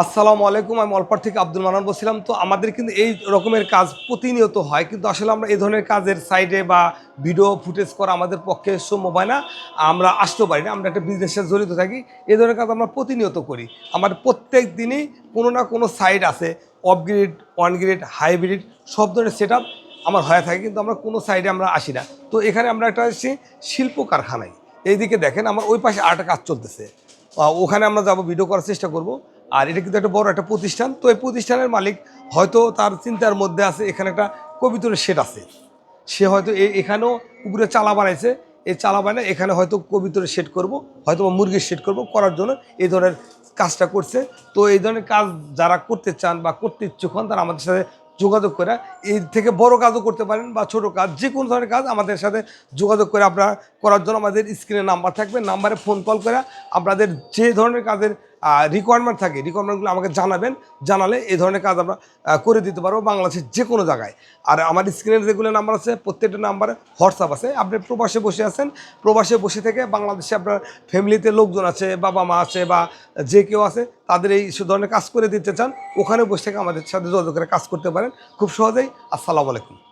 আসসালামু আলাইকুম, আমি অল্পার থেকে আব্দুল মানান বলছিলাম। তো আমাদের কিন্তু এই রকমের কাজ প্রতিনিয়ত হয়, কিন্তু আসলে আমরা এই ধরনের কাজের সাইডে বা ভিডিও ফুটেজ করা আমাদের পক্ষে সম্ভব হয় না। আমরা আসতেও পারি না, আমরা একটা বিজনেসের জড়িত থাকি এই ধরনের কাজ আমরা প্রতিনিয়ত করি। আমার প্রত্যেক দিনই কোনো না কোনো সাইড আছে off grid on grid hybrid সব ধরনের সেট আমার হয়ে থাকে, কিন্তু আমরা কোনো সাইডে আমরা আসি না। তো এখানে আমরা একটা আসছি শিল্প কারখানায়। এইদিকে দেখেন আমার ওই পাশে আরেকটা কাজ চলতেছে। ওখানে আমরা যাব ভিডিও করার চেষ্টা করব। আর এটা কিন্তু একটা বড় একটা প্রতিষ্ঠান। তো এই প্রতিষ্ঠানের মালিক হয়তো তার চিন্তার মধ্যে আছে, এখানে একটা কবিতরের শেড আছে। সে হয়তো এখানেও উপরে চালা বানাইছে। এই চালা বানায় এখানে হয়তো কবিতরের শেড করব, হয়তো বা মুরগির শেড করব, করার জন্য এই ধরনের কাজটা করছে। তো এই ধরনের কাজ যারা করতে চান বা করতে ইচ্ছুক হন, তারা আমাদের সাথে যোগাযোগ করে। এর থেকে বড় কাজও করতে পারেন বা ছোট কাজ, যে কোনো ধরনের কাজ আমাদের সাথে যোগাযোগ করে আপনারা করার জন্য আমাদের স্ক্রিনে নাম্বার থাকবে। নাম্বারে ফোন কল করে আপনাদের যে ধরনের কাজের রিকোয়ারমেন্ট থাকে রিকোয়ারমেন্টগুলো আমাকে জানাবেন, জানালে এই ধরনের কাজ আমরা করে দিতে পারব বাংলাদেশের যে কোনো জায়গায়। আর আমার স্ক্রিনে যেগুলো নাম্বার আছে, প্রত্যেকটা নাম্বারে হোয়াটসঅ্যাপ আছে। আপনি প্রবাসে বসে আছেন, প্রবাসে বসে থেকে বাংলাদেশে আপনার ফ্যামিলিতে লোকজন আছে, বাবা মা আছে বা যে কেউ আছে, তাদের এই ধরনের কাজ করে দিতে চান, ওখানে বসে থেকে আমাদের সাথে যোগাযোগ করে কাজ করতে পারেন। খুব সহজেই। আসসালামু আলাইকুম।